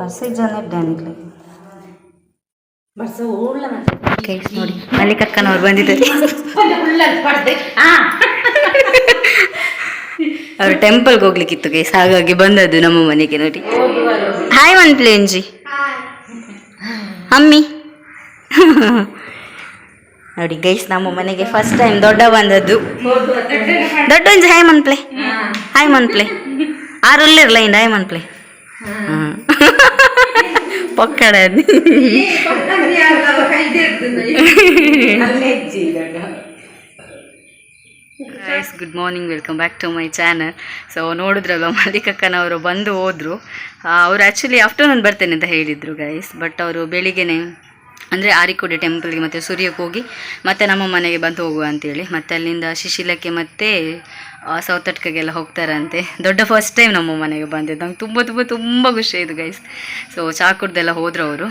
ಅನ್ನಿಡ್ಡಾನಿಲ್ಲ ಬರ್ಸ ಉಳ್ಳ ನೋಡಿ ಮಲ್ಲಿಕಕ್ಕನವ್ರು ಬಂದಿದ್ದಾರೆ. ಅವ್ರು ಟೆಂಪಲ್ಗೆ ಹೋಗ್ಲಿಕ್ಕಿತ್ತು ಗೈಸ್ ಹಾಗಾಗಿ ಬಂದದ್ದು ನಮ್ಮ ಮನೆಗೆ ನೋಡಿ. ಹಾಯ್ ಮನ್ಪ್ಲೇಂಜಿ ಅಮ್ಮಿ. ನೋಡಿ ಗೈಸ್ ನಮ್ಮ ಮನೆಗೆ ಫಸ್ಟ್ ಟೈಮ್ ದೊಡ್ಡ ಬಂದದ್ದು. ದೊಡ್ಡ ಹಾಯ್ ಮನ್ ಪ್ಲೇ ಹಾಯ್ ಮನ್ಪ್ಲೆ ಆರಲ್ಲಿರಲ್ಲ in diamond play ಪಕ್ಕಡ guys good morning welcome back to my channel so ನೋಡಿದ್ರಲ್ವ? ಮಲ್ಲಿಕಕ್ಕನವರು ಬಂದು ಹೋದರು. ಅವರು ಆ್ಯಕ್ಚುಲಿ ಆಫ್ಟರ್ನೂನ್ ಬರ್ತೇನೆ ಅಂತ ಹೇಳಿದರು ಗೈಸ್ ಬಟ್ ಅವರು ಬೆಳಿಗ್ಗೆನೆ ಅಂದರೆ ಆರಿಕೋಡಿ ಟೆಂಪಲ್ಗೆ ಮತ್ತು ಸೂರ್ಯಕ್ಕೆ ಹೋಗಿ ಮತ್ತೆ ನಮ್ಮ ಮನೆಗೆ ಬಂದು ಹೋಗುವ ಅಂತೇಳಿ. ಮತ್ತು ಅಲ್ಲಿಂದ ಶಿಶಿಲಕ್ಕೆ ಮತ್ತು ಸೌತಟ್ಕಗೆಲ್ಲ ಹೋಗ್ತಾರಂತೆ. ದೊಡ್ಡ ಫಸ್ಟ್ ಟೈಮ್ ನಮ್ಮ ಮನೆಗೆ ಬಂದಿದ್ದು. ನಂಗೆ ತುಂಬ ತುಂಬ ತುಂಬ ಖುಷಿ ಆಯಿತು ಗೈಸ್ ಸೊ ಚಾ ಕುಡ್ದೆಲ್ಲ ಹೋದ್ರು ಅವರು.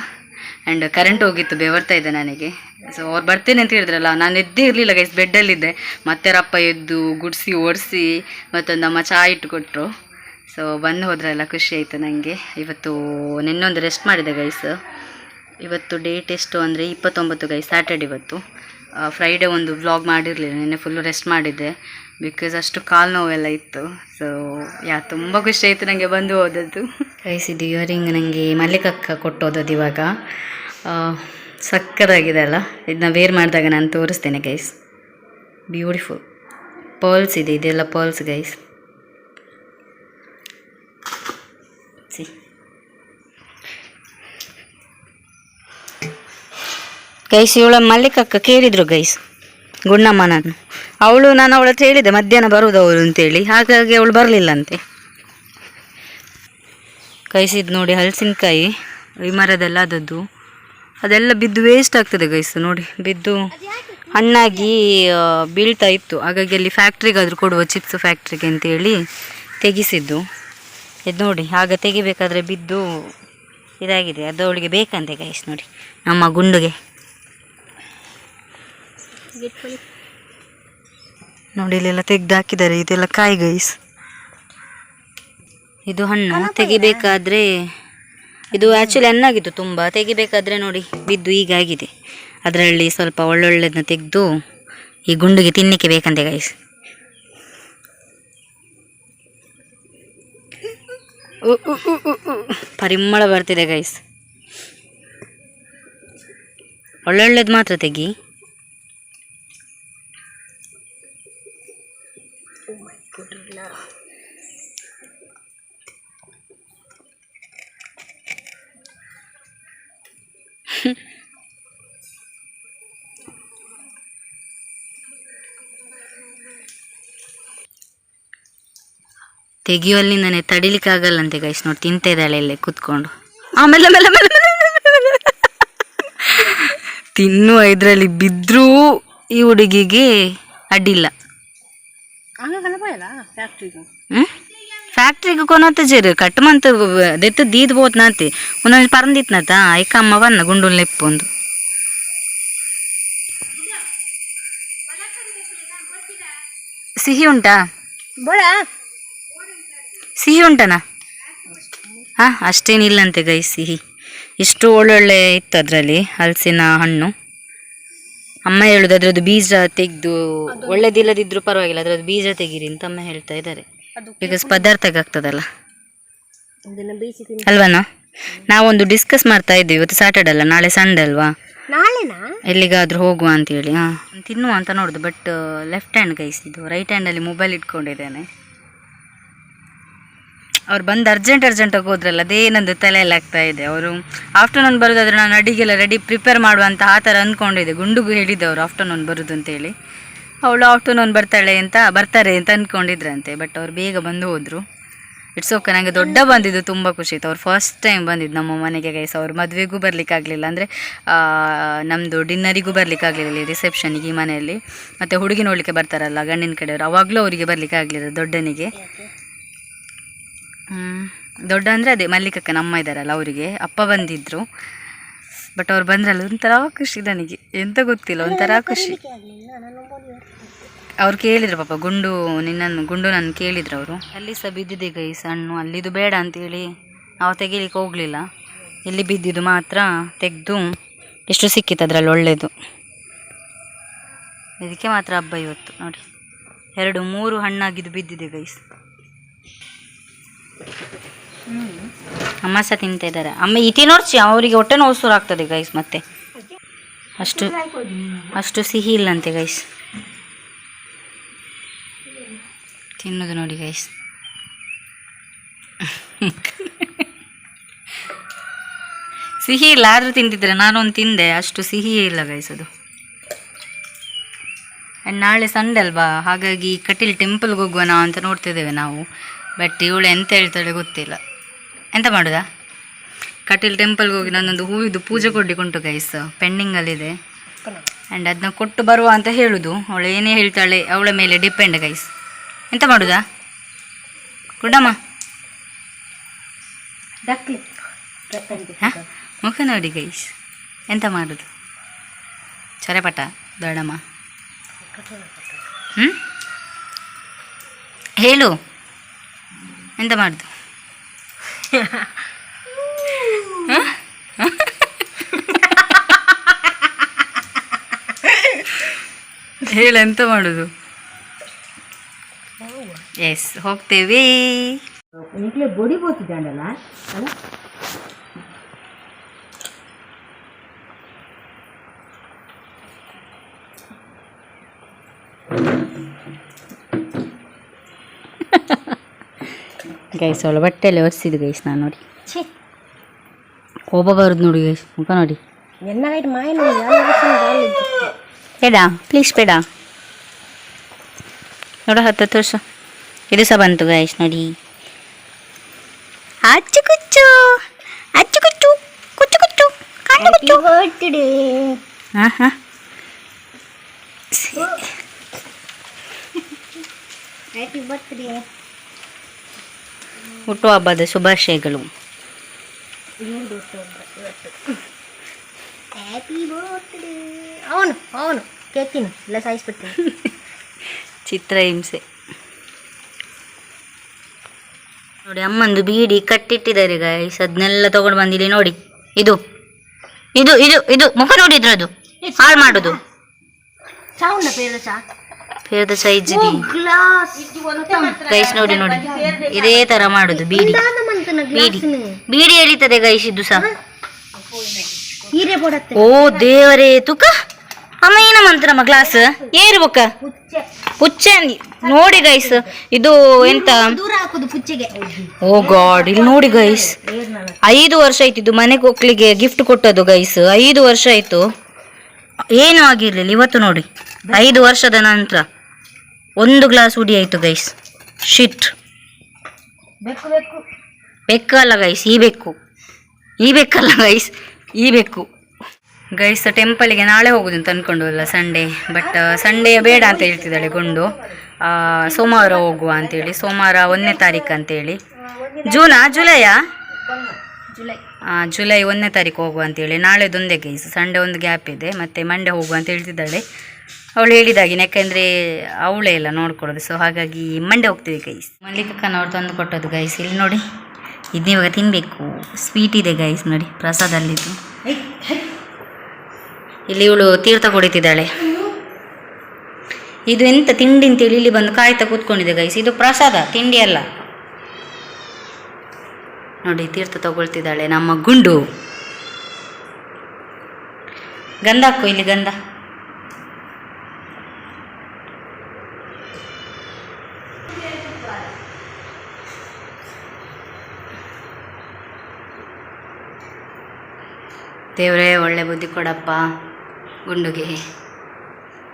ಆ್ಯಂಡ್ ಕರೆಂಟ್ ಹೋಗಿತ್ತು, ಬೆವರ್ತಾ ಇದೆ ನನಗೆ. ಸೊ ಅವ್ರು ಬರ್ತೇನೆ ಅಂತ ಹೇಳಿದ್ರಲ್ಲ, ನಾನು ಎದ್ದೇ ಇರಲಿಲ್ಲ ಗೈಸ್ ಬೆಡ್ಡಲ್ಲಿದ್ದೆ ಮತ್ತೆ ರಪ್ಪ ಎದ್ದು ಗುಡಿಸಿ, ಓಡಿಸಿ, ಮತ್ತೊಂದು ಅಮ್ಮ ಚಹಾ ಇಟ್ಟುಕೊಟ್ರು ಸೊ ಬಂದು ಹೋದ್ರಲ್ಲ ಖುಷಿ ಆಯಿತು ನನಗೆ ಇವತ್ತು ನಿನ್ನೊಂದು ರೆಸ್ಟ್ ಮಾಡಿದೆ ಗೈಸ್ ಇವತ್ತು ಡೇಟ್ ಎಷ್ಟು ಅಂದರೆ ಇಪ್ಪತ್ತೊಂಬತ್ತು ಗೈ ಸ್ಯಾಟರ್ಡೆ ಇವತ್ತು. ಫ್ರೈಡೇ ಒಂದು ವ್ಲಾಗ್ ಮಾಡಿರಲಿಲ್ಲ ನಿನ್ನೆ ಫುಲ್ಲು ರೆಸ್ಟ್ ಮಾಡಿದ್ದೆ. ಬಿಕಾಸ್ ಅಷ್ಟು ಕಾಲು ನೋವೆಲ್ಲ ಇತ್ತು. ಸೊ ಯಾ ತುಂಬ ಖುಷಿ ಆಯಿತು ನನಗೆ ಬಂದು ಹೋದದ್ದು. ಗೈಸ್ ಇದು ಇಯರಿಂಗ್ ನನಗೆ ಮಲ್ಲಿಕಕ್ಕ ಕೊಟ್ಟೋದದ್ದು ಇವಾಗ. ಆ, ಸಕ್ಕತ್ತಾಗಿದೆ ಅಲ್ಲ? ಇದನ್ನ ವೇರ್ ಮಾಡಿದಾಗ ನಾನು ತೋರಿಸ್ತೇನೆ ಗೈಸ್ ಬ್ಯೂಟಿಫುಲ್ ಪರ್ಲ್ಸ್ ಇದೆ ಇದೆಲ್ಲ ಪರ್ಲ್ಸ್ ಗೈಸ್ ಗೈಸ್, ಇವಳ ಮಲ್ಲಿಕಕ್ಕ ಕೇಳಿದ್ರು ಗೈಸ್ ಗುಂಡಮ್ಮ ಅವಳು ನಾನು ಅವಳ ಹತ್ರ ಹೇಳಿದೆ, ಮಧ್ಯಾಹ್ನ ಬರುವುದು ಅವಳು ಅಂತೇಳಿ. ಹಾಗಾಗಿ ಅವಳು ಬರಲಿಲ್ಲಂತೆ. ಕೈಸಿದ್ದು ನೋಡಿ ಹಲಸಿನಕಾಯಿ, ಈ ಮರದೆಲ್ಲ ಅದದ್ದು. ಅದೆಲ್ಲ ಬಿದ್ದು ವೇಸ್ಟ್ ಆಗ್ತದೆ ಗೈಸ್, ನೋಡಿ. ಬಿದ್ದು ಹಣ್ಣಾಗಿ ಬೀಳ್ತಾ ಇತ್ತು. ಹಾಗಾಗಿ ಅಲ್ಲಿ ಫ್ಯಾಕ್ಟ್ರಿಗಾದರೂ ಕೊಡುವ ಚಿಪ್ಸ್ ಫ್ಯಾಕ್ಟ್ರಿಗೆ ಅಂತೇಳಿ ತೆಗಿಸಿದ್ದು. ಇದು ನೋಡಿ, ಆಗ ತೆಗಿಬೇಕಾದ್ರೆ ಬಿದ್ದು ಇದಾಗಿದೆ. ಅದು ಅವಳಿಗೆ ಬೇಕಂತೆ ಗೈಸ್, ನೋಡಿ. ನಮ್ಮ ಗುಂಡುಗೆ. ನೋಡಿ ಇಲ್ಲೆಲ್ಲ ತೆಗ್ದು ಹಾಕಿದ್ದಾರೆ ಇದೆಲ್ಲ ಕಾಯಿ ಗೈಸ್ ಇದು ಹಣ್ಣು. ತೆಗಿಬೇಕಾದ್ರೆ ಇದು ಆ್ಯಕ್ಚುಲಿ ಹಣ್ಣಾಗಿತ್ತು ತುಂಬ. ತೆಗಿಬೇಕಾದ್ರೆ ನೋಡಿ ಬಿದ್ದು ಹೀಗಾಗಿದೆ. ಅದರಲ್ಲಿ ಸ್ವಲ್ಪ ಒಳ್ಳೊಳ್ಳೆದನ್ನ ತೆಗೆದು ಈ ಗುಂಡಿಗೆ ತಿನ್ನಕ್ಕೆ ಬೇಕಂತೆ ಗೈಸ್ ಪರಿಮಳ ಬರ್ತಿದೆ ಗೈಸ್ ಒಳ್ಳೊಳ್ಳೆದು ಮಾತ್ರ ತೆಗಿ. ತೆಗಿಯುವಲ್ಲಿಂದನೇ ತಡಿಲಿಕ್ಕಾಗಲ್ಲಂತೆ ಗೈಸ್ ನೋಡಿ ತಿಂತಾ ಇದ್ದಾಳೆ ಇಲ್ಲೇ ಕೂತ್ಕೊಂಡು. ಆಮೇಲೆ ಮೇಲೆ ಮೇಲೆ ತಿನ್ನುವ ಇದರಲ್ಲಿ ಬಿದ್ದರೂ ಈ ಹುಡುಗಿಗೆ ಅಡ್ಡಿಲ್ಲ. ಫ್ಯಾಕ್ಟ್ರಿಗೂ ಫ್ಯಾಕ್ಟ್ರಿಗೆ ಕೊನತ್ತ ಜೇರು ಕಟ್ ಮಂತ್ ದೆತ್ತು ದೀದ್ ಬೋತ್ ನಾತಿ ಒಂದೊಂದು ಪರಂದಿತ್ನತ ಐಕ ಅಮ್ಮ ಬನ್ನ ಗುಂಡು ಲೆಪ್ಪು ಒಂದು ಸಿಹಿ ಉಂಟಾ ಬೋಳ ಸಿಹಿ ಉಂಟನಾ ಹಾ ಅಷ್ಟೇನಿಲ್ಲಂತೆ ಗೈ ಸಿಹಿ ಇಷ್ಟು ಒಳ್ಳೊಳ್ಳೆ ಇತ್ತು ಅದರಲ್ಲಿ ಹಲಸಿನ ಹಣ್ಣು ಅಮ್ಮ ಹೇಳುದು ಅದ್ರದ್ದು ಬೀಜ ತೆಗೆದು ಒಳ್ಳೇದಿಲ್ಲದಿದ್ರು ಪರವಾಗಿಲ್ಲ ಅದ್ರದ್ದು ಬೀಜ ತೆಗೀರಿ ಅಂತ ಅಮ್ಮ ಹೇಳ್ತಾ ಇದ್ದಾರೆ. ಬಿಕಾಸ್ ಪದಾರ್ಥಕ್ಕೆ ಆಗ್ತದಲ್ಲ ಅಲ್ವನಾ? ನಾವೊಂದು ಡಿಸ್ಕಸ್ ಮಾಡ್ತಾ ಇದ್ದೀವಿ ಇವತ್ತು ಸ್ಯಾಟರ್ಡೆ ಅಲ್ಲ ನಾಳೆ ಸಂಡೆ ಅಲ್ವಾ? ಎಲ್ಲಿಗಾದ್ರೂ ಹೋಗುವ ಅಂತ ಹೇಳಿ ಹಾ. ತಿನ್ನುವ ಅಂತ ನೋಡುದು ಬಟ್ ಲೆಫ್ಟ್ ಹ್ಯಾಂಡ್ ಗೈಸ್ ಇದು ರೈಟ್ ಹ್ಯಾಂಡಲ್ಲಿ ಮೊಬೈಲ್ ಇಟ್ಕೊಂಡಿದ್ದೇನೆ. ಅವ್ರು ಬಂದು ಅರ್ಜೆಂಟ್ ಅರ್ಜೆಂಟಾಗಿ ಹೋದ್ರಲ್ಲ ಅದೇನಂದು ತಲೆಯಲ್ಲಿ ಆಗ್ತಾ ಇದೆ. ಅವರು ಆಫ್ಟರ್ನೂನ್ ಬರೋದಾದ್ರೆ ನಾನು ಅಡಿಗೆಲ್ಲ ರೆಡಿ ಪ್ರಿಪೇರ್ ಮಾಡುವಂತ ಆ ಥರ ಅಂದ್ಕೊಂಡಿದ್ದೆ ಗುಂಡುಗೂ ಹೇಳಿದ್ದೆ ಅವರು ಆಫ್ಟರ್ನೂನ್ ಬರೋದು ಅಂತೇಳಿ. ಅವಳು ಆಫ್ಟರ್ನೂನ್ ಬರ್ತಾಳೆ ಅಂತ ಬರ್ತಾರೆ ಅಂತ ಅಂದ್ಕೊಂಡಿದ್ರಂತೆ ಬಟ್ ಅವ್ರು ಬೇಗ ಬಂದು ಹೋದರು. ಇಟ್ಸ್ ಓಕೆ ನನಗೆ ದೊಡ್ಡ ಬಂದಿದ್ದು ತುಂಬ ಖುಷಿ ಇತ್ತು. ಅವ್ರು ಫಸ್ಟ್ ಟೈಮ್ ಬಂದಿದ್ದು ನಮ್ಮ ಮನೆಗೆ ಗೈಸ್ ಅವ್ರ ಮದುವೆಗೂ ಬರಲಿಕ್ಕಾಗಲಿಲ್ಲ ಅಂದರೆ ನಮ್ಮದು ಡಿನ್ನರಿಗೂ ಬರಲಿಕ್ಕಾಗಲಿಲ್ಲ ರಿಸೆಪ್ಷನಿಗೆ ಈ ಮನೆಯಲ್ಲಿ. ಮತ್ತು ಹುಡುಗಿ ನೋಡಲಿಕ್ಕೆ ಬರ್ತಾರಲ್ಲ ಗಂಡಿನ ಕಡೆಯವರು. ಅವಾಗಲೂ ಅವರಿಗೆ ಬರಲಿಕ್ಕಾಗಲಿಲ್ಲ ದೊಡ್ಡನಿಗೆ. ಹ್ಮ್. ದೊಡ್ಡ ಅಂದರೆ ಅದೇ ಮಲ್ಲಿಕಕ್ಕ ನಮ್ಮ ಇದ್ದಾರಲ್ಲ ಅವರಿಗೆ. ಅಪ್ಪ ಬಂದಿದ್ದರು ಬಟ್ ಅವ್ರು ಬಂದ್ರಲ್ಲ ಒಂಥರ ಖುಷಿ ನನಗೆ. ಎಂತ ಗೊತ್ತಿಲ್ಲ ಒಂಥರ ಖುಷಿ. ಅವ್ರು ಕೇಳಿದ್ರು ಪಾಪ ಗುಂಡು ನಿನ್ನನ್ನು ಗುಂಡು ನನ್ನ ಕೇಳಿದ್ರು ಅವರು. ಅಲ್ಲಿ ಸಹ ಬಿದ್ದಿದೆ ಗೈಸ್ ಹಣ್ಣು ಅಲ್ಲಿದು ಬೇಡ ಅಂತೇಳಿ ನಾವು ತೆಗಿಲಿಕ್ಕೆ ಹೋಗಲಿಲ್ಲ. ಇಲ್ಲಿ ಬಿದ್ದಿದ್ದು ಮಾತ್ರ ತೆಗೆದು ಎಷ್ಟು ಸಿಕ್ಕಿತ್ತು ಅದರಲ್ಲಿ ಒಳ್ಳೆಯದು ಇದಕ್ಕೆ ಮಾತ್ರ ಹಬ್ಬ ಇವತ್ತು ನೋಡಿ. ಎರಡು ಮೂರು ಹಣ್ಣಾಗಿದ್ದು ಬಿದ್ದಿದೆ ಗೈಸ್. ಅಮ್ಮ ಸಹ ತಿಂತಾ ಇದ್ದಾರೆ. ಅಮ್ಮ ಇತಿ ನೋಡ್ಸಿ ಅವರಿಗೆ ಹೊಟ್ಟೆ ನೋವು ಶುರು ಆಗ್ತದೆ ಗೈಸ್ ಮತ್ತೆ. ಅಷ್ಟು ಅಷ್ಟು ಸಿಹಿ ಇಲ್ಲಂತೆ ಗೈಸ್ ತಿನ್ನೋದು ನೋಡಿ ಗೈಸ್ ಸಿಹಿ ಇಲ್ಲ, ಆದರೂ ತಿಂತಿದ್ರೆ ನಾನೊಂದು ತಿಂದೆ, ಅಷ್ಟು ಸಿಹಿಯೇ ಇಲ್ಲ ಗೈಸ್ ಅದು. ನಾಳೆ ಸಂಡೆ ಅಲ್ವಾ? ಹಾಗಾಗಿ ಕಟೀಲ್ ಟೆಂಪಲ್ಗೆ ಹೋಗುವನಾ ಅಂತ ನೋಡ್ತಿದ್ದೇವೆ ನಾವು. ಬಟ್ ಇವಳು ಎಂತ ಹೇಳ್ತಾಳೆ ಗೊತ್ತಿಲ್ಲ. ಎಂತ ಮಾಡೋದಾ? ಕಟೀಲ್ ಟೆಂಪಲ್ಗೆ ಹೋಗಿ ನಾನೊಂದು ಹೂವಿದ್ದು ಪೂಜೆ ಕೊಡ್ಲಿಕ್ಕುಂಟು ಗೈಸ್ ಪೆಂಡಿಂಗಲ್ಲಿದೆ ಆ್ಯಂಡ್ ಅದನ್ನ ಕೊಟ್ಟು ಬರುವ ಅಂತ ಹೇಳುದು. ಅವಳು ಏನೇ ಹೇಳ್ತಾಳೆ ಅವಳ ಮೇಲೆ ಡಿಪೆಂಡ್ ಗೈಸ್ ಎಂತ ಮಾಡುದ? ಹ? ಮುಖ ನೋಡಿ ಗೈಸ್ ಎಂತ ಮಾಡುದು? ಚರಪಟ ದೊಡ್ಡಮ್ಮ ಹ್ಞೂ ಹೇಳು. ಎಂತ ಮಾಡುದು? ಹೇಳ ಎಂತ ಮಾಡುದು? ಎಸ್ ಹೋಗ್ತೇವೆ. ಈಗಲೇ ಬೊಡಿ ಬೋತಿದ್ದಾಂಡಲ್ಲ ಅಲ್ಲ? ಗೈಸ್ ಅವಳ ಬಟ್ಟೆಯಲ್ಲಿ ಒರೆಸಿದ್ದು ಗೈಸ್ ನಾನು ನೋಡಿ. ಛೀ. ಕೋಪ ಬರುದು ನೋಡಿ ಗೈಸ್ ಮುಖ ನೋಡಿ. ಬೇಡ ಪ್ಲೀಸ್ ಬೇಡ. ನೋಡು ಹತ್ತು ಹತ್ತು ವರ್ಷ. ಇದು ಸಹ ಬಂತು ಗೈಸ್ ನೋಡಿ. ಅಚ್ಚು ಕುಚ್ಚು ಅಚ್ಚು ಕುಚ್ಚು ಕುಚ್ಚು ಕುಚ್ಚು ಕಣ್ಣು ಕುಚ್ಚು. ಹೋಗ್ತಿಡಿ ಹಾಂ ಹಾಂ ಹ್ಯಾಪಿ ಬರ್ತ್ಡೇ ಹುಟ್ಟುಹಬ್ಬದ ಶುಭಾಶಯಗಳು. ಅವನು ಅವನು ಕೇಳ್ತೀನಿ ಇಲ್ಲ ಸಾಯಿಸ್ಬಿಡ್ತೀನಿ. ಚಿತ್ರಹಿಂಸೆ. ನೋಡಿ ಅಮ್ಮಂದು ಬೀಡಿ ಕಟ್ಟಿಟ್ಟಿದ್ದಾರೆ ಗೈಸ್ ಅದನ್ನೆಲ್ಲ ತಗೊಂಡು ಬಂದಿದೆ ನೋಡಿ. ಇದು ಇದು ಇದು ಇದು ಮುಖ ನೋಡಿದ್ರದು ಹಾಳು ಮಾಡುದು. ಚಾ ಚಾ ಫೇರದ ಸೈಜ್ ಗೈಸ್ ನೋಡಿ ನೋಡಿ. ಇದೇ ತರ ಮಾಡುದು ಬೀಡಿ. ಬೀಡಿ. ಬೀಡಿ ಎಳಿತದೆ ಗೈಸ್ ಇದು ಸಹ. ಓ ದೇವರೇ ತುಕ. ಅಮ್ಮ ಏನ ಮಂತ್ರಮ್ಮ ಗ್ಲಾಸ್ ಏರು ಬೊಕ್ಕ. ಪುಚ್ಚೆ. ನೋಡಿ ಗೈಸ್ ಇದು ಎಂತ? ದೂರ ಹಾಕುದು ಪುಚ್ಚೆಗೆ. ಓ ಗಾಡ್ ಇಲ್ಲಿ ನೋಡಿ ಗೈಸ್ ಐದು ವರ್ಷ ಆಯ್ತು ಇದು ಮನೆಗೆ ಹೋಗ್ಲಿಕ್ಕೆ ಗಿಫ್ಟ್ ಕೊಟ್ಟದು ಗೈಸ್ ಐದು ವರ್ಷ ಆಯ್ತು. ಏನು ಆಗಿರ್ಲಿಲ್ಲ ಇವತ್ತು ನೋಡಿ. ಐದು ವರ್ಷದ ನಂತರ. ಒಂದು ಗ್ಲಾಸ್ ಉಡಿ ಆಯಿತು ಗೈಸ್ ಶಿಟ್ ಬೇಕು ಬೇಕು ಬೆಕ್ಕು ಅಲ್ಲ ಗೈಸ್ ಈ ಬೆಕ್ಕು. ಈ ಬೆಕ್ಕಲ್ಲ ಗೈಸ್ ಈ ಬೆಕ್ಕು. ಗೈಸ್ ಟೆಂಪಲಿಗೆ ನಾಳೆ ಹೋಗೋದು ಅಂತ ಅಲ್ಲ ಸಂಡೇ ಬಟ್ ಸಂಡೇ ಬೇಡ ಅಂತ ಹೇಳ್ತಿದ್ದಾಳೆ ಗುಂಡು. ಸೋಮವಾರ ಹೋಗುವ ಅಂತೇಳಿ. ಸೋಮವಾರ ಒಂದನೇ ತಾರೀಕು ಅಂತೇಳಿ. ಜೂನಾ? ಜುಲೈಯಾ? ಜುಲೈ ಜುಲೈ ಒಂದನೇ ತಾರೀಕು ಹೋಗುವ ಅಂತೇಳಿ. ನಾಳೆದೊಂದೇ ಗೈಸ್ ಸಂಡೇ ಒಂದು ಗ್ಯಾಪ್ ಇದೆ. ಮತ್ತು ಮಂಡೇ ಹೋಗುವ ಅಂತ ಹೇಳ್ತಿದ್ದಾಳೆ. ಅವಳು ಹೇಳಿದಾಗಿನ ಯಾಕೆಂದರೆ ಅವಳೇ ಎಲ್ಲ ನೋಡ್ಕೊಳ್ಳೋದು. ಸೊ ಹಾಗಾಗಿ ಮಂಡೆ ಹೋಗ್ತೀವಿ ಗೈಸ್ ಮಲ್ಲಿಕಕ್ಕನವ್ರು ತಂದು ಕೊಟ್ಟದ್ದು ಗೈಸ್ ಇಲ್ಲಿ ನೋಡಿ. ಇದನ್ನ ಇವಾಗ ತಿನ್ನಬೇಕು ಸ್ವೀಟ್ ಇದೆ ಗೈಸ್ ನೋಡಿ, ಪ್ರಸಾದಲ್ಲಿದ್ದು. ಇಲ್ಲಿ ಇವಳು ತೀರ್ಥ ಕುಡಿತಿದ್ದಾಳೆ. ಇದು ಎಂತ ತಿಂಡಿ ಅಂತೇಳಿ ಇಲ್ಲಿ ಬಂದು ಕಾಯ್ತಾ ಕೂತ್ಕೊಂಡಿದೆ ಗೈಸ್ ಇದು ಪ್ರಸಾದ, ತಿಂಡಿ ಅಲ್ಲ. ನೋಡಿ, ತೀರ್ಥ ತಗೊಳ್ತಿದ್ದಾಳೆ ನಮ್ಮ ಗುಂಡು. ಗಂಧ ಹಾಕು ಇಲ್ಲಿ ಗಂಧ. ದೇವರೇ ಒಳ್ಳೆ ಬುದ್ಧಿ ಕೊಡಪ್ಪ ಗುಂಡುಗೆ.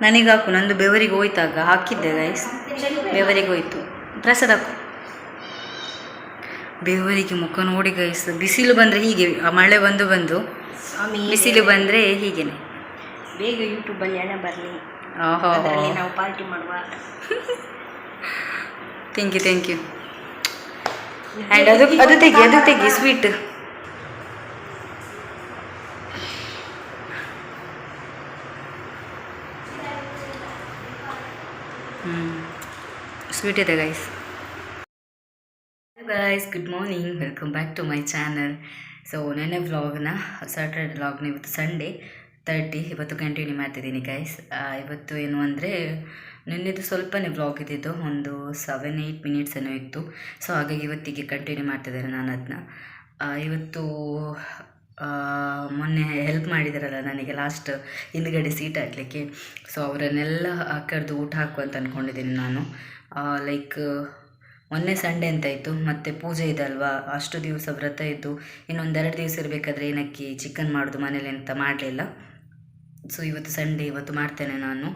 ನನಗೆ ಹಾಕು ನಂದು ಬೆವರಿಗೆ ಹೋಯ್ತಾಗ ಹಾಕಿದ್ದೆ ಗೈಸ್ ಬೆವರಿಗೆ ಹೋಯ್ತು. ಪ್ರಸಾದ ಹಾಕು. ಬೆವರಿಗೆ ಮುಖ ನೋಡಿ ಗೈಸ್ ಬಿಸಿಲು ಬಂದರೆ ಹೀಗೆ ಆ ಮಳೆ ಬಂದು ಬಂದು ಬಿಸಿಲು ಬಂದರೆ ಹೀಗೇನೆ. ಬೇಗ ಯೂಟ್ಯೂಬಲ್ಲಿ ಹಣ ಬರಲಿ. ನಾವು ಪಾರ್ಟಿ ಮಾಡುವ. Thank you thank you and ಅದು ಅದು ತೆಗಿ ಅದು ತೆಗಿ ಸ್ವೀಟ್ ಸ್ವೀಟ್ ಇದೆ guys guys good morning welcome back to my channel so ನೆನ್ನೆ ವ್ಲಾಗ್ನ ಸ್ಯಾಟರ್ಡೆ ವ್ಲಾಗ್ನ ಇವತ್ತು ಸಂಡೇ ತರ್ಟಿ ಇವತ್ತು ಕಂಟಿನ್ಯೂ ಮಾಡ್ತಿದ್ದೀನಿ ಗೈಸ್ ಇವತ್ತು ಏನು ಅಂದರೆ, ನಿನ್ನೆದು ಸ್ವಲ್ಪನೇ ವ್ಲಾಗ್ ಇದ್ದಿದ್ದು, ಒಂದು ಸೆವೆನ್ ಏಯ್ಟ್ ಮಿನಿಟ್ಸ್ ಏನೋ ಇತ್ತು. ಸೊ ಹಾಗಾಗಿ ಇವತ್ತಿಗೆ ಕಂಟಿನ್ಯೂ ಮಾಡ್ತಿದ್ದೇನೆ ನಾನು ಅದನ್ನ ಇವತ್ತು ಮೊನ್ನೆ ಹೆಲ್ಪ್ ಮಾಡಿದಾರಲ್ಲ ನನಗೆ ಲಾಸ್ಟ್ ಹಿಂದ್ಗಡೆ ಸೀಟ್ ಹಾಕಲಿಕ್ಕೆ. ಸೊ ಅವರನ್ನೆಲ್ಲ ಕರೆದು ಊಟ ಹಾಕು ಅಂತ ಅಂದ್ಕೊಂಡಿದ್ದೀನಿ ನಾನು. ಲೈಕ್ ಮೊನ್ನೆ ಸಂಡೇ ಅಂತ ಇತ್ತು, ಮತ್ತು ಪೂಜೆ ಇದಲ್ವಾ ಅಷ್ಟು ದಿವಸ ವ್ರತ ಇದ್ದು ಇನ್ನೊಂದೆರಡು ದಿವಸ ಇರಬೇಕಾದ್ರೆ ಏನಕ್ಕೆ ಚಿಕನ್ ಮಾಡೋದು ಮನೇಲಿ ಅಂತ ಮಾಡಲಿಲ್ಲ. ಸೊ ಇವತ್ತು ಸಂಡೇ ಇವತ್ತು ಮಾಡ್ತೇನೆ ನಾನು.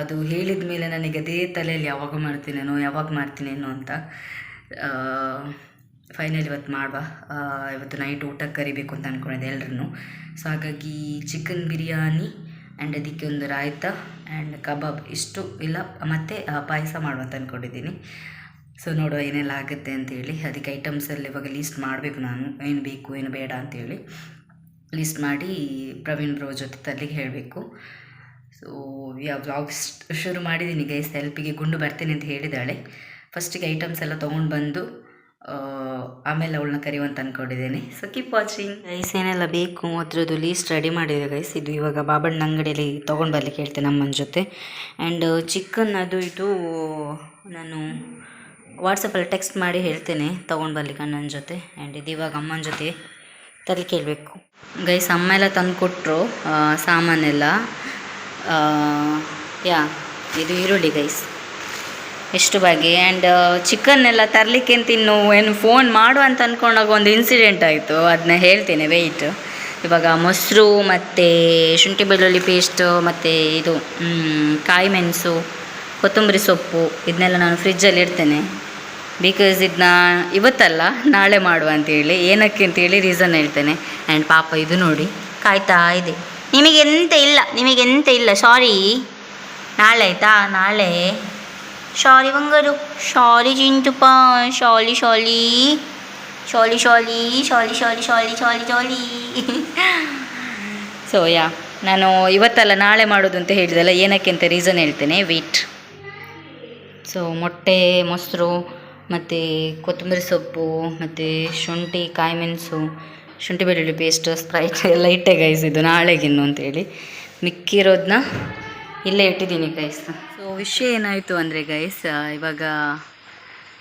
ಅದು ಹೇಳಿದ ಮೇಲೆ ನನಗೆ ಅದೇ ತಲೆಯಲ್ಲಿ ಯಾವಾಗ ಮಾಡ್ತೀನೇನೋ ಯಾವಾಗ ಮಾಡ್ತೀನೇನೋ ಅಂತ ಫೈನಲ್ ಇವತ್ತು ಮಾಡುವ ಇವತ್ತು ನೈಟ್ ಊಟಕ್ಕೆ ಕರಿಬೇಕು ಅಂತ ಅಂದ್ಕೊಂಡಿದ್ದೆ ಎಲ್ಲರೂ ಸೊ ಹಾಗಾಗಿ ಚಿಕನ್ ಬಿರಿಯಾನಿ ಆ್ಯಂಡ್ ಅದಕ್ಕೆ ಒಂದು ರಾಯ್ತ ಆ್ಯಂಡ್ ಕಬಾಬ್ ಇಷ್ಟು ಇಲ್ಲ, ಮತ್ತು ಪಾಯಸ ಮಾಡುವ ಅಂತ ಅಂದ್ಕೊಂಡಿದ್ದೀನಿ ಸೊ ನೋಡುವ ಏನೆಲ್ಲ ಆಗುತ್ತೆ ಅಂತೇಳಿ ಅದಕ್ಕೆ ಐಟಮ್ಸಲ್ಲಿ ಇವಾಗ ಲೀಸ್ಟ್ ಮಾಡಬೇಕು ನಾನು. ಏನು ಬೇಕು, ಏನು ಬೇಡ ಅಂತೇಳಿ ಲೀಸ್ಟ್ ಮಾಡಿ ಪ್ರವೀಣ್ ಬ್ರೋ ಜೊತೆ ತಲ್ಲಿಗೆ ಹೇಳಬೇಕು. ಸೊ ಯಾವ ವ್ಲಾಗ್ ಶುರು ಮಾಡಿದ್ದೀನಿ ಗೈಸ್ ಹೆಲ್ಪಿಗೆ ಗುಂಡು ಬರ್ತೀನಿ ಅಂತ ಹೇಳಿದ್ದಾಳೆ. ಫಸ್ಟಿಗೆ ಐಟಮ್ಸ್ ಎಲ್ಲ ತೊಗೊಂಡು ಬಂದು ಆಮೇಲೆ ಅವಳನ್ನ ಕರೆಯುವಂತ ಅನ್ಕೊಂಡಿದ್ದೀನಿ. ಸೊ ಕೀಪ್ ವಾಚಿಂಗ್ ಗೈಸ್ ಏನೆಲ್ಲ ಬೇಕು ಅದ್ರದ್ದು ಲೀಸ್ಟ್ ರೆಡಿ ಮಾಡಿದೆ ಗೈಸ್ ಇದು ಇವಾಗ ಬಾಬಣ್ಣ ಅಂಗಡಿಯಲ್ಲಿ ತೊಗೊಂಡು ಬರ್ಲಿಕ್ಕೆ ಹೇಳ್ತೇನೆ ಅಮ್ಮನ ಜೊತೆ. ಆ್ಯಂಡ್ ಚಿಕನ್ ಅದು ಇದು ನಾನು ವಾಟ್ಸಪ್ಪಲ್ಲಿ ಟೆಕ್ಸ್ಟ್ ಮಾಡಿ ಹೇಳ್ತೇನೆ ತೊಗೊಂಡು ಬರ್ಲಿಕ್ಕೆ ಅಣ್ಣನ ಜೊತೆ. ಆ್ಯಂಡ್ ಇದು ಇವಾಗ ಅಮ್ಮನ ಜೊತೆ ತರಲಿಕ್ಕೆ ಕೇಳಬೇಕು ಗೈಸ್ ಅಮ್ಮ ಎಲ್ಲ ತಂದು ಕೊಟ್ಟರು ಸಾಮಾನೆಲ್ಲ. ಯಾ, ಇದು ಈರುಳ್ಳಿ ಗೈಸ್ ಎಷ್ಟು ಬಗೆ. ಆ್ಯಂಡ್ ಚಿಕನ್ ಎಲ್ಲ ತರಲಿಕ್ಕೆ ತಿನ್ನು, ಏನು ಫೋನ್ ಮಾಡು ಅಂತ ಅಂದ್ಕೊಂಡಾಗ ಒಂದು ಇನ್ಸಿಡೆಂಟ್ ಆಯಿತು. ಅದನ್ನ ಹೇಳ್ತೇನೆ ವೆಯ್ಟ್ ಇವಾಗ ಮೊಸರು ಮತ್ತು ಶುಂಠಿ ಬೆಳ್ಳುಳ್ಳಿ ಪೇಸ್ಟು ಮತ್ತು ಇದು ಕಾಯಿ ಮೆಣಸು, ಕೊತ್ತಂಬರಿ ಸೊಪ್ಪು ಇದನ್ನೆಲ್ಲ ನಾನು ಫ್ರಿಜ್ಜಲ್ಲಿ ಇಡ್ತೇನೆ. ಬಿಕಾಸ್ ಇದನ್ನ ಇವತ್ತಲ್ಲ, ನಾಳೆ ಮಾಡುವ ಅಂತೇಳಿ ಏನಕ್ಕೆ ಅಂತೇಳಿ ರೀಸನ್ ಹೇಳ್ತೇನೆ. ಆ್ಯಂಡ್ ಪಾಪ ಇದು ನೋಡಿ, ಕಾಯ್ತಾ ಇದೆ. ನಿಮಗೆಂತ ಇಲ್ಲ ನಿಮಗೆಂತ ಇಲ್ಲ ಸಾರಿ ನಾಳೆ ಆಯಿತಾ? ನಾಳೆ ಶಾಲಿ ಬಂಗಾರು ಶಾಲಿ ಚಿಂಟುಪ ಶಾಲಿ ಶಾಲಿ ಶಾಲಿ ಶಾಲಿ ಶಾಲಿ ಶಾಲಿ ಶಾಲಿ ಶಾಲಿ ಶಾಲಿ ಸೊ ಯಾ ನಾನು ಇವತ್ತಲ್ಲ ನಾಳೆ ಮಾಡೋದು ಅಂತ ಹೇಳಿದಲ್ಲ, ಏನಕ್ಕೆ ಅಂತ ರೀಸನ್ ಹೇಳ್ತೇನೆ. ವೆಯ್ಟ್ ಸೊ ಮೊಟ್ಟೆ, ಮೊಸರು, ಮತ್ತು ಕೊತ್ತಂಬರಿ ಸೊಪ್ಪು, ಮತ್ತು ಶುಂಠಿ ಕಾಯಿ ಮೆಣಸು ಶುಂಠಿ ಬೆಳ್ಳುಳ್ಳಿ ಪೇಸ್ಟ್ ಸ್ಪ್ರೈಟ್ ಎಲ್ಲ ಇಟ್ಟೆ ಗೈಸ್ ಇದು ನಾಳೆಗಿನ್ನು ಅಂತೇಳಿ ಮಿಕ್ಕಿರೋದನ್ನ ಇಲ್ಲೇ ಇಟ್ಟಿದ್ದೀನಿ ಗೈಸ್ ವಿಷಯ ಏನಾಯಿತು ಅಂದರೆ ಗೈಸ್ ಇವಾಗ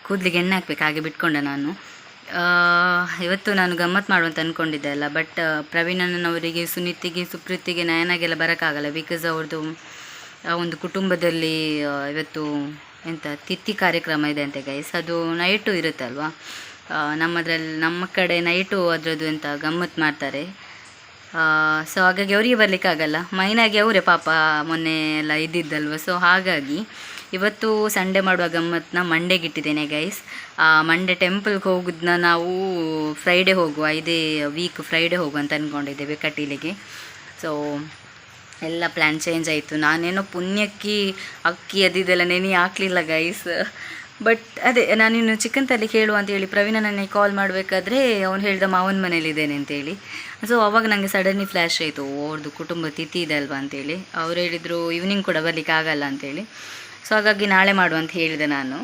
ಕೂದಲಿಗೆ ಎಣ್ಣೆ ಹಾಕ್ಬೇಕು, ಹಾಗೆ ಬಿಟ್ಕೊಂಡೆ ನಾನು. ಇವತ್ತು ನಾನು ಗಮ್ಮತ್ತು ಮಾಡುವಂತ ಅಂದ್ಕೊಂಡಿದ್ದೆ ಅಲ್ಲ ಬಟ್ ಪ್ರವೀಣನವರಿಗೆ ಸುನೀತಿಗೆ, ಸುಪ್ರೀತಿಗೆ, ನಯನಾಗೆಲ್ಲ ಬರೋಕ್ಕಾಗಲ್ಲ ಬಿಕಾಸ್ ಅವ್ರದ್ದು ಆ, ಒಂದು ಕುಟುಂಬದಲ್ಲಿ ಇವತ್ತು ಎಂಥ ತಿಥಿ ಕಾರ್ಯಕ್ರಮ ಇದೆ ಅಂತೆ ಗೈಸ್ ಅದು ನೈಟು ಇರುತ್ತಲ್ವಾ? ನಮ್ಮದ್ರಲ್ಲಿ, ನಮ್ಮ ಕಡೆ ನೈಟು ಅದರದ್ದು ಎಂತ ಗಮ್ಮತ್ತು ಮಾಡ್ತಾರೆ. ಸೊ ಹಾಗಾಗಿ ಅವರಿಗೆ ಬರಲಿಕ್ಕಾಗಲ್ಲ ಮೈನಾಗಿ ಅವರೇ ಪಾಪ ಮೊನ್ನೆ ಎಲ್ಲ ಇದ್ದಿದ್ದಲ್ವ? ಸೊ ಹಾಗಾಗಿ ಇವತ್ತು ಸಂಡೆ ಮಾಡುವ ಗಮ್ಮತ್ತನ್ನ ಮಂಡೆಗೆ ಇಟ್ಟಿದ್ದೇನೆ ಗೈಸ್ ಮಂಡೇ ಟೆಂಪಲ್ಗೆ ಹೋಗೋದನ್ನ ನಾವು ಫ್ರೈಡೇ ಹೋಗುವ, ಇದೇ ವೀಕ್ ಫ್ರೈಡೇ ಹೋಗುವ ಅಂತ ಅಂದ್ಕೊಂಡಿದ್ದೇವೆ ಕಟೀಲಿಗೆ. ಸೊ ಎಲ್ಲ ಪ್ಲ್ಯಾನ್ ಚೇಂಜ್ ಆಯಿತು. ನಾನೇನೋ ಪುಣ್ಯಕ್ಕಿ ಅಕ್ಕಿ ಅದಿದೆಲ್ಲ ನೆನೆ ಹಾಕ್ಲಿಲ್ಲ ಗೈಸ್ ಬಟ್ ಅದೇ, ನಾನಿನ್ನು ಚಿಕನ್ ತಲೆ ಕೇಳು ಅಂತೇಳಿ ಪ್ರವೀಣ ನನಗೆ ಕಾಲ್ ಮಾಡಬೇಕಾದ್ರೆ ಅವ್ನು ಹೇಳ್ದ ಮಾವನ ಮನೇಲಿದ್ದೇನೆ ಅಂತೇಳಿ ಸೊ ಅವಾಗ ನನಗೆ ಸಡನ್ಲಿ ಫ್ಲ್ಯಾಶ್ ಆಯಿತು. ಅವ್ರದ್ದು ಕುಟುಂಬ ತಿಥಿ ಇದೆ ಅಲ್ವಾ ಅಂತೇಳಿ. ಅವ್ರು ಹೇಳಿದರು ಈವ್ನಿಂಗ್ ಕೂಡ ಬರಲಿಕ್ಕೆ ಆಗಲ್ಲ ಅಂತೇಳಿ. ಸೊ ಹಾಗಾಗಿ ನಾಳೆ ಮಾಡು ಅಂತ ಹೇಳಿದೆ ನಾನು.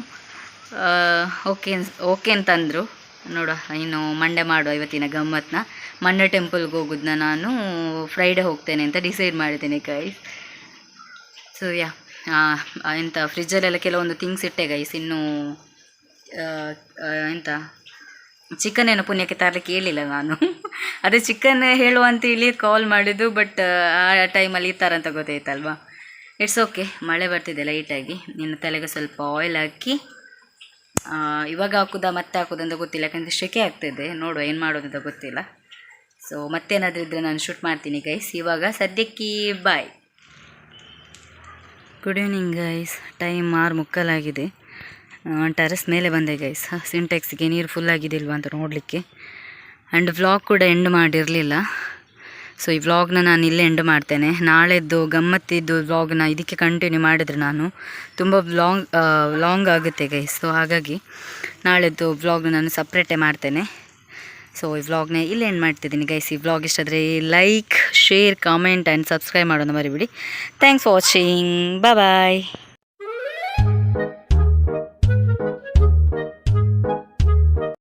ಓಕೆ ಓಕೆ ಅಂತಂದರು. ನೋಡುವ ಇನ್ನು ಮಂಡೆ ಮಾಡುವ ಇವತ್ತಿನ ಗಮ್ಮತ್ತನ್ನ ಮಂಡೆ ಟೆಂಪಲ್ಗೆ ಹೋಗೋದನ್ನ ನಾನು. ಫ್ರೈಡೇ ಹೋಗ್ತೇನೆ ಅಂತ ಡಿಸೈಡ್ ಮಾಡಿದ್ದೇನೆ ಗೈಸ್ ಸೊ ಯಾ ಎಂಥ ಫ್ರಿಜ್ಜಲ್ಲೆಲ್ಲ ಕೆಲವೊಂದು ಥಿಂಗ್ಸ್ ಇಟ್ಟೆ ಗೈಸ್ ಇನ್ನೂ ಆ, ಚಿಕನ್ ಏನು ಪುಣ್ಯಕ್ಕೆ ತರಲಿಕ್ಕೆ ಹೇಳಿಲ್ಲ ನಾನು. ಅದೇ ಚಿಕನ್ ಹೇಳುವ ಅಂತೇಳಿ ಕಾಲ್ ಮಾಡಿದ್ದು ಬಟ್ ಆ ಟೈಮಲ್ಲಿ ಈ ಥರ ಅಂತ ಗೊತ್ತಾಯ್ತಲ್ವಾ ಇಟ್ಸ್ ಓಕೆ ಮಳೆ ಬರ್ತಿದೆ ಲೈಟಾಗಿ ನಿನ್ನ ತಲೆಗೆ ಸ್ವಲ್ಪ ಆಯಿಲ್ ಹಾಕಿ ಇವಾಗ ಹಾಕುದಾ, ಮತ್ತೆ ಹಾಕೋದಂತ ಗೊತ್ತಿಲ್ಲ. ಯಾಕಂದರೆ ಶೆಕೆ ಆಗ್ತಿದೆ. ನೋಡುವ ಏನು ಮಾಡೋದು ಅಂತ ಗೊತ್ತಿಲ್ಲ. ಸೊ ಮತ್ತೇನಾದರೂ ಇದ್ದರೆ ನಾನು ಶೂಟ್ ಮಾಡ್ತೀನಿ ಗೈಸ್ ಇವಾಗ ಸದ್ಯಕ್ಕೆ bye good evening guys time ಆರು ಮುಕ್ಕಲಾಗಿದೆ. ಟೆರೆಸ್ ಮೇಲೆ ಬಂದೆ ಗೈಸ್ ಸಿಂಟೆಕ್ಸ್ಗೆ ನೀರು ಫುಲ್ ಅಂತ ನೋಡಲಿಕ್ಕೆ. ಆ್ಯಂಡ್ ವ್ಲಾಗ್ ಕೂಡ ಎಂಡ್ ಮಾಡಿರಲಿಲ್ಲ. ಸೊ ಈ ವ್ಲಾಗ್ನ ನಾನು ಇಲ್ಲೇ ಎಂಡ್ ಮಾಡ್ತೇನೆ. ನಾಳೆದ್ದು ಗಮ್ಮತ್ತಿದ್ದು ವ್ಲಾಗ್ನ ಇದಕ್ಕೆ ಕಂಟಿನ್ಯೂ ಮಾಡಿದರೆ ನಾನು ತುಂಬ ವ್ಲಾಂಗ್ ಲಾಂಗ್ ಆಗುತ್ತೆ ಗೈಸ್ ಸೊ ಹಾಗಾಗಿ ನಾಳೆದ್ದು ವ್ಲಾಗ್ನ ನಾನು ಸಪ್ರೇಟೇ ಮಾಡ್ತೇನೆ. ಸೊ ಈ ವ್ಲಾಗ್ನ ಇಲ್ಲೇ ಎಂಡ್ ಮಾಡ್ತಿದ್ದೀನಿ ಗೈಸ್ ಈ vlog ಇಷ್ಟಾದರೆ like share comment and subscribe ಮಾಡೋದು ಮರಿಬಿಡಿ. Thanks for watching bye